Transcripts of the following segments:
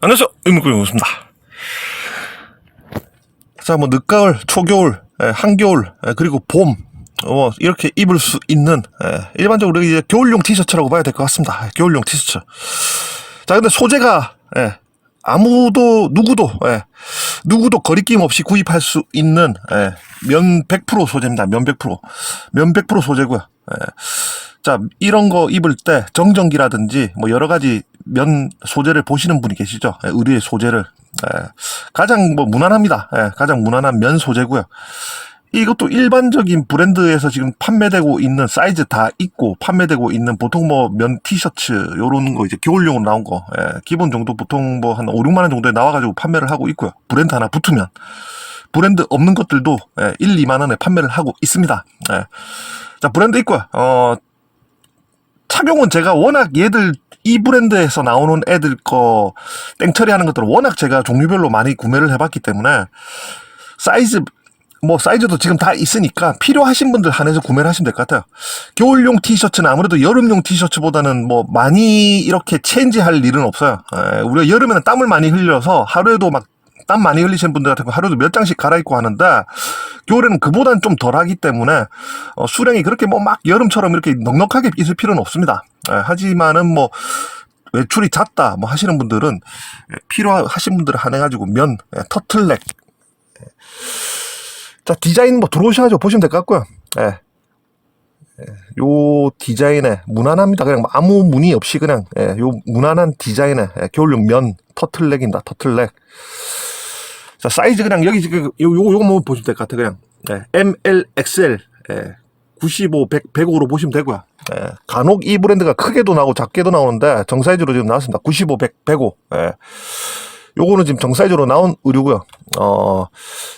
안녕하세요. 임묵구입니다. 자, 뭐, 늦가을, 초겨울, 예, 한겨울, 예, 그리고 봄, 어, 이렇게 입을 수 있는, 예, 일반적으로 이제 겨울용 티셔츠라고 봐야 될 것 같습니다. 예, 겨울용 티셔츠. 자, 근데 소재가, 예, 아무도, 누구도, 예, 누구도 거리낌 없이 구입할 수 있는, 예, 면100% 소재입니다. 면 100%. 면 100% 소재고요. 예. 자, 이런 거 입을 때 정전기라든지 뭐 여러 가지 면 소재를 보시는 분이 계시죠. 예, 의류의 소재를. 예, 가장 뭐 무난합니다. 예, 가장 무난한 면 소재고요. 이것도 일반적인 브랜드에서 지금 판매되고 있는 사이즈 다 있고 판매되고 있는 보통 뭐 면 티셔츠 요런 거 이제 겨울용으로 나온 거 예, 기본 정도 보통 뭐 한 5, 6만 원 정도에 나와가지고 판매를 하고 있고요. 브랜드 하나 붙으면 브랜드 없는 것들도 예, 1, 2만 원에 판매를 하고 있습니다. 예. 자 브랜드 있고요. 어 착용은 제가 워낙 얘들 이 브랜드에서 나오는 애들 거 땡처리 하는 것들을 워낙 제가 종류별로 많이 구매를 해봤기 때문에 사이즈 뭐 사이즈도 지금 다 있으니까 필요하신 분들 한해서 구매를 하시면 될 것 같아요. 겨울용 티셔츠는 아무래도 여름용 티셔츠보다는 뭐 많이 이렇게 체인지할 일은 없어요. 에, 우리가 여름에는 땀을 많이 흘려서 하루에도 막 땀 많이 흘리시는 분들 같은 거 하루에도 몇 장씩 갈아입고 하는데 겨울에는 그보다는 좀 덜하기 때문에 어, 수량이 그렇게 뭐 막 여름처럼 이렇게 넉넉하게 있을 필요는 없습니다. 에, 하지만은 뭐 외출이 잦다 뭐 하시는 분들은 예, 필요하신 분들을 한해가지고 면 예, 터틀넥 예. 자 디자인 뭐 들어오셔가지고 보시면 될 것 같고요. 예. 예, 요 디자인에 무난합니다. 그냥 뭐 아무 무늬 없이 그냥 예, 요 무난한 디자인에 예, 겨울용 면 터틀넥입니다. 터틀넥. 자 사이즈 그냥 여기 지금 요 요거 요거 뭐 보시면 될 것 같아 그냥 예, M, L, XL 예, 95, 100, 105로 보시면 되고요. 예, 간혹 이 브랜드가 크게도 나오고 작게도 나오는데 정사이즈로 지금 나왔습니다. 95, 100, 105. 예. 요거는 지금 정사이즈로 나온 의류고요. 어,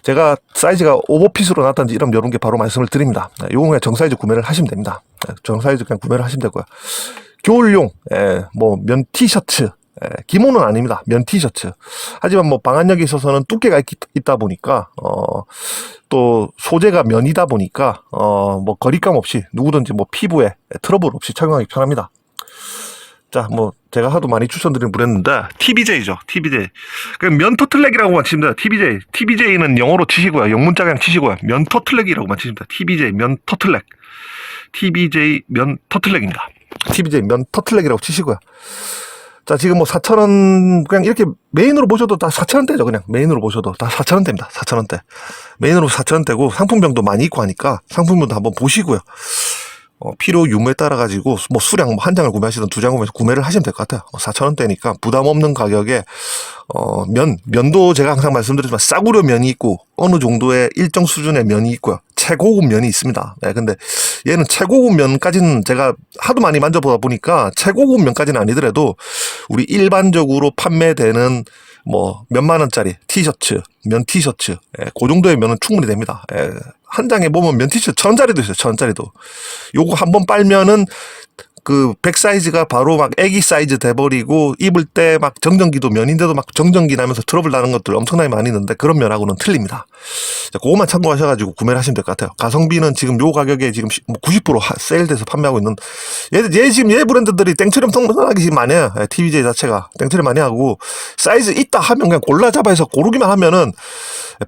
제가 사이즈가 오버핏으로 나왔다는지 이런 이런 게 바로 말씀을 드립니다. 예, 요건 그냥 정사이즈 구매를 하시면 됩니다. 예, 정사이즈 그냥 구매를 하시면 되고요. 겨울용, 예, 뭐, 면 티셔츠, 예, 기모는 아닙니다. 면 티셔츠. 하지만 뭐 방한력에 있어서는 두께가 있, 있다 보니까, 어, 또 소재가 면이다 보니까, 어, 뭐 거리감 없이 누구든지 뭐 피부에 트러블 없이 착용하기 편합니다. 자, 뭐, 제가 하도 많이 추천드린 브랜드인데, TBJ죠, TBJ. 그 면터틀렉이라고만 치면 돼요, TBJ. TBJ는 영어로 치시고요, 영문자 그냥 치시고요. 면터틀렉이라고만 치시면 돼요, TBJ, 면터틀렉. TBJ 면터틀렉입니다. TBJ 면터틀렉이라고 치시고요. 자, 지금 뭐 4,000원, 그냥 이렇게 메인으로 보셔도 다 4,000원대죠, 그냥. 메인으로 보셔도 다 4,000원대입니다, 4,000원대. 메인으로 4,000원대고 상품명도 많이 있고 하니까 상품명도 한번 보시고요. 어, 필요 유무에 따라 가지고 뭐 수량 뭐한 장을 구매하시든 두 장 구매해서 구매를 하시면 될 것 같아요. 어, 4,000원대니까 부담 없는 가격에 어, 면 면도 제가 항상 말씀드리지만 싸구려 면이 있고 어느 정도의 일정 수준의 면이 있고요. 최고급 면이 있습니다. 네, 근데 얘는 최고급 면까지는 제가 하도 많이 만져보다 보니까 최고급 면까지는 아니더라도 우리 일반적으로 판매되는 뭐 몇만 원짜리 티셔츠, 면 티셔츠, 예, 그 정도의 면은 충분히 됩니다. 예, 한 장에 보면 면 티셔츠 천 원짜리도 있어요, 천 원짜리도. 요거 한 번 빨면은 그 백 사이즈가 바로 막 애기 사이즈 돼버리고 입을 때 막 정전기도 면인데도 막 정전기 나면서 트러블 나는 것들 엄청나게 많이 있는데 그런 면하고는 틀립니다. 자, 그것만 참고하셔가지고 구매를 하시면 될 것 같아요. 가성비는 지금 요 가격에 지금 시- 뭐90% 하- 세일돼서 판매하고 있는 얘, 얘 지금 얘 브랜드들이 땡처리 엄청나게 지금 많이 해요. 예, TBJ 자체가 땡처리 많이 하고 사이즈 있다 하면 그냥 골라 잡아서 고르기만 하면은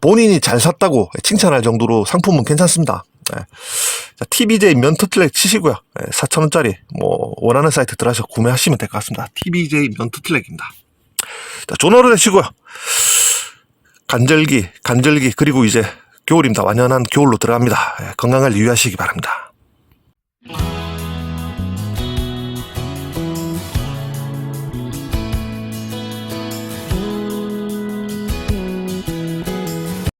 본인이 잘 샀다고 칭찬할 정도로 상품은 괜찮습니다. 예. 자, TBJ 면 터틀렉 치시고요. 4,000원짜리 뭐 원하는 사이트 들어가서 구매하시면 될 것 같습니다. TBJ 면 터틀렉입니다. 자, 전화로 되시고요. 간절기, 간절기 그리고 이제 겨울입니다. 완연한 겨울로 들어갑니다. 예, 건강을 유의하시기 바랍니다.